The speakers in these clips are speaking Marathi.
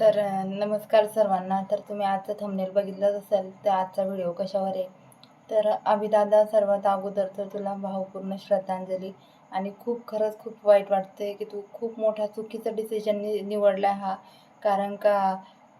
तर नमस्कार सर्वांना. तर तुम्ही आजचं थंबनेल बघितलंच असेल तर आजचा व्हिडिओ कशावर आहे? तर अभिदादा सर्वात अगोदर तर तुला भावपूर्ण श्रद्धांजली. आणि खूप खरंच खूप वाईट वाटते की तू खूप मोठा चुकीचा डिसिजन नि निवडला हा. कारण का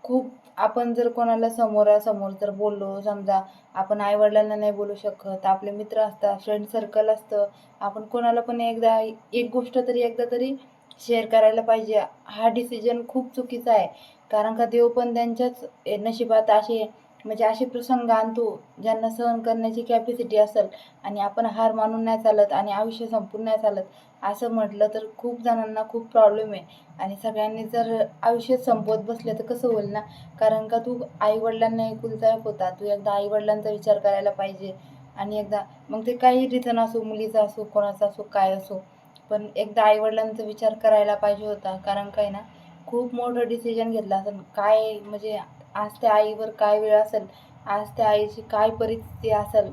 खूप आपण जर कोणाला समोरासमोर जर बोललो समजा आपण आईवडिलांना नाही बोलू शकत आपले मित्र असतात फ्रेंड सर्कल असतं आपण कोणाला पण एकदा एक गोष्ट तरी एकदा तरी शेअर करायला पाहिजे. हा डिसिजन खूप चुकीचा आहे. कारण का देव पण त्यांच्याच ए, नशिबात असे म्हणजे असे प्रसंग आणतो ज्यांना सहन करण्याची कॅपॅसिटी असेल आणि आपण हार मानून नाही चालत आणि आयुष्य संपून नाही चालत असं म्हटलं तर खूप जणांना खूप प्रॉब्लेम आहे. आणि सगळ्यांनी जर आयुष्य संपवत बसले तर कसं होईल ना? कारण का तू आईवडिलांना एकुलता एक होता. तू एकदा आईवडिलांचा विचार करायला पाहिजे. आणि एकदा मग ते काही रिझन असो मुलीचा असो कोणाचा असो काय असो पण एकदा आईवडिलांचा विचार करायला पाहिजे होता कारण काय ना खूप मोठं डिसिजन घेतलं असेल. काय म्हणजे आज त्या आईवर काय वेळ असेल? आज त्या आईची काय परिस्थिती असेल?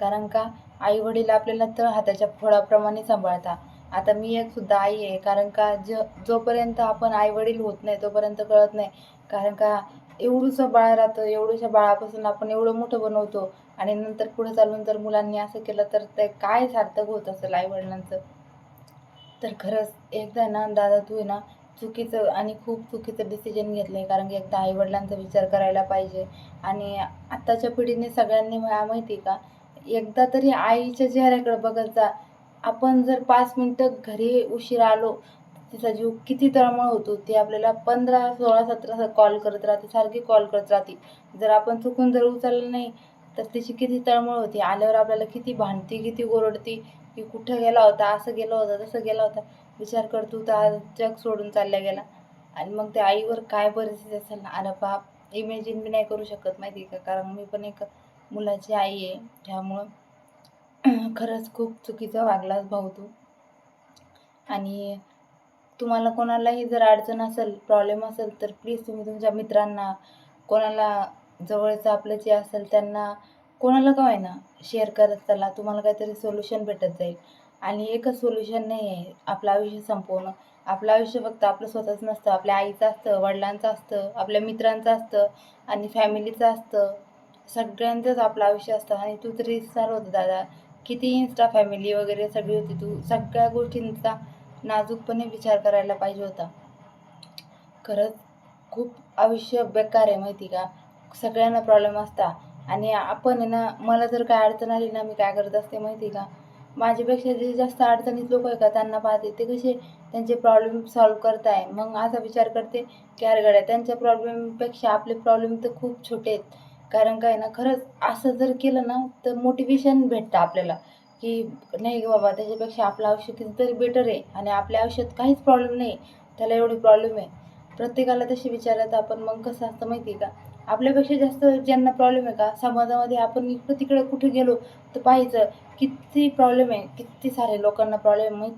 कारण का आईवडील आपल्याला तर हाताच्या फोडाप्रमाणे सांभाळता. आता मी एक सुद्धा आई आहे कारण का ज जोपर्यंत आपण आईवडील होत नाही तोपर्यंत कळत नाही. कारण का एवढंसं बाळ राहतं एवढ्याशा बाळापासून आपण एवढं मोठं बनवतो. आणि नंतर पुढे चालून जर मुलांनी असं केलं तर ते काय सार्थक होत असेल आईवडिलांचं? तर खरंच एकदा ना दादा तू आहे ना चुकीचं आणि खूप चुकीचं डिसिजन घेतलं आहे कारण की एकदा आईवडिलांचा विचार करायला पाहिजे. आणि आत्ताच्या पिढीने सगळ्यांनी मला माहिती आहे का एकदा तरी आईच्या चेहऱ्याकडे बघत जा. आपण जर पाच मिनटं घरी उशीर आलो तिचा जीव किती तळमळ होतो ती आपल्याला पंधरा सोळा सतरा कॉल करत राहते सारखी कॉल करत राहते. जर आपण चुकून जर उचललं नाही तर तिची किती तळमळ होती. आल्यावर आपल्याला किती भांडती किती ओरडती की कुठं गेला होता असं गेला होता तसं गेला होता. विचार कर तू तर आज जग सोडून चालला गेला. आणि मग त्या आईवर काय परिस्थिती असेल ना? अरे बाप इमॅजिन बी नाही करू शकत माहिती आहे का? कारण मी पण एक मुलाची आई आहे. त्यामुळं खरंच खूप चुकीचा वागलाच भाऊ तू. आणि तुम्हाला कोणालाही जर अडचण असेल प्रॉब्लेम असेल तर प्लीज तुम्ही तुमच्या मित्रांना कोणाला जवळचं आपलं जे असेल त्यांना कोणाला का ना शेअर करत चला तुम्हाला काहीतरी सोल्युशन भेटत जाईल. आणि एकच सोल्युशन नाही आहे आपलं आयुष्य संपवणं आपलं आयुष्य फक्त आपलं स्वतःच नसतं आपल्या आईचं असतं वडिलांचं असतं आपल्या मित्रांचं असतं आणि फॅमिलीचं असतं. सगळ्यांचंच आपलं आयुष्य असतं. आणि तू तरी विचार होतं दादा किती इन्स्टा फॅमिली वगैरे सगळी होती तू? सगळ्या गोष्टींचा नाजूकपणे विचार करायला पाहिजे होता. खरंच खूप आयुष्य बेकार आहे माहिती का? सगळ्यांना प्रॉब्लेम असता. आणि आपण आहे ना मला जर काय अडचण आली ना मी काय करत असते माहिती का? माझ्यापेक्षा जे जास्त अडचणीत लोक आहे का त्यांना पाहते. ते कसे त्यांचे प्रॉब्लेम सॉल्व करताय. मग असा विचार करते की अरे गड्या त्यांच्या प्रॉब्लेमपेक्षा आपले प्रॉब्लेम तर खूप छोटे आहेत. कारण काय ना खरंच असं जर केलं ना तर मोटिवेशन भेटतं आपल्याला. की नाही बाबा त्याच्यापेक्षा आपलं आयुष्य कितीतरी बेटर आहे आणि आपल्या आयुष्यात काहीच प्रॉब्लेम नाही. त्याला एवढे प्रॉब्लेम आहे. प्रत्येकाला तसे विचारायचं आपण मग कसं असतं माहिती आहे का? आपल्यापेक्षा जास्त ज्यांना प्रॉब्लेम आहे का? समाजामध्ये आपण इकडं तिकडं कुठे गेलो तर पाहायचं किती प्रॉब्लेम आहे किती सारे लोकांना प्रॉब्लेम माहिती